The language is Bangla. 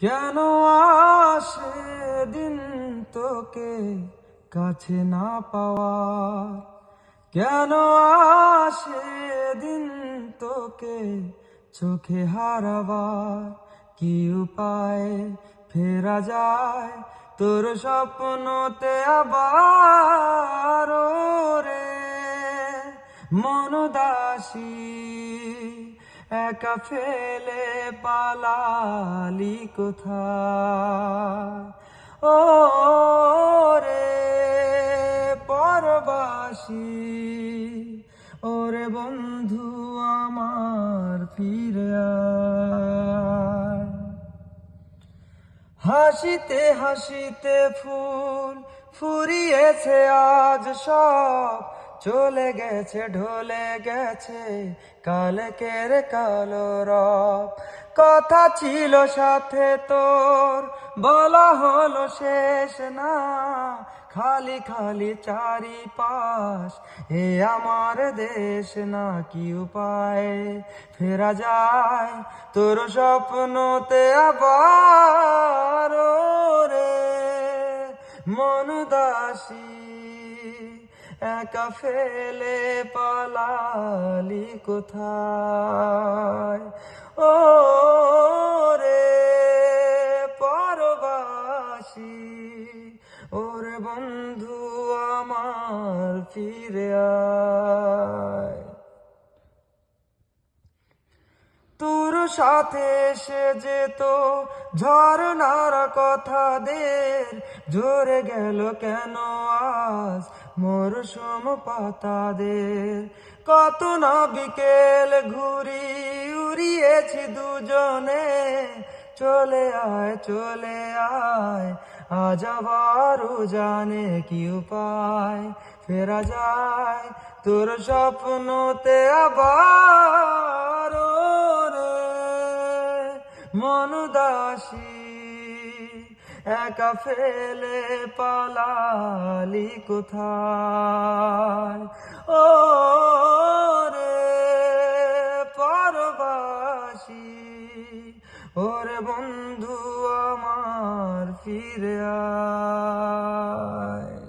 কেন আসে দিন তোকে কাছে না পাওয়া কেন আসে দিন তোকে চোখে হারাবার? কি উপায় ফেরা যায় তোর স্বপ্নতে আবার? রে মনদাসী একা ফেলে পালালি কোথায়? ও রে পরবাসী ওরে বন্ধু আমার ফিরে হাসিতে হাসিতে ফুল ফুরিয়েছে আজ সব চলে গেছে, ঢলে গেছে কালকের কালো রব। কথা ছিল সাথে তোর, বলা হলো শেষ না। খালি খালি চারিপাশ, এ আমার দেশ না কি উপায়? ফেরা যায় তোর স্বপ্নতে আবার রে মনুদাসী একা ফেলে পালালি কোথায়? ও রে পরবাসী ওরে বন্ধু আমার ফিরে আয় তোর সাথে এসে যেত। ঝরনার কথা দের ঝরে গেল কেন আজ মরশুম পাতাদের? কত না বিকেল ঘুরি উড়িয়েছি দুজনে। চলে আয় চলে আয়, আজ আবারও জানে কি উপায়। ফেরা যায় তোর স্বপ্নতে আবার। মনুদাসী একা ফেলে পালালি কোথায়? ও রে পরবাসী ওরে বন্ধু আমার ফিরে আয়।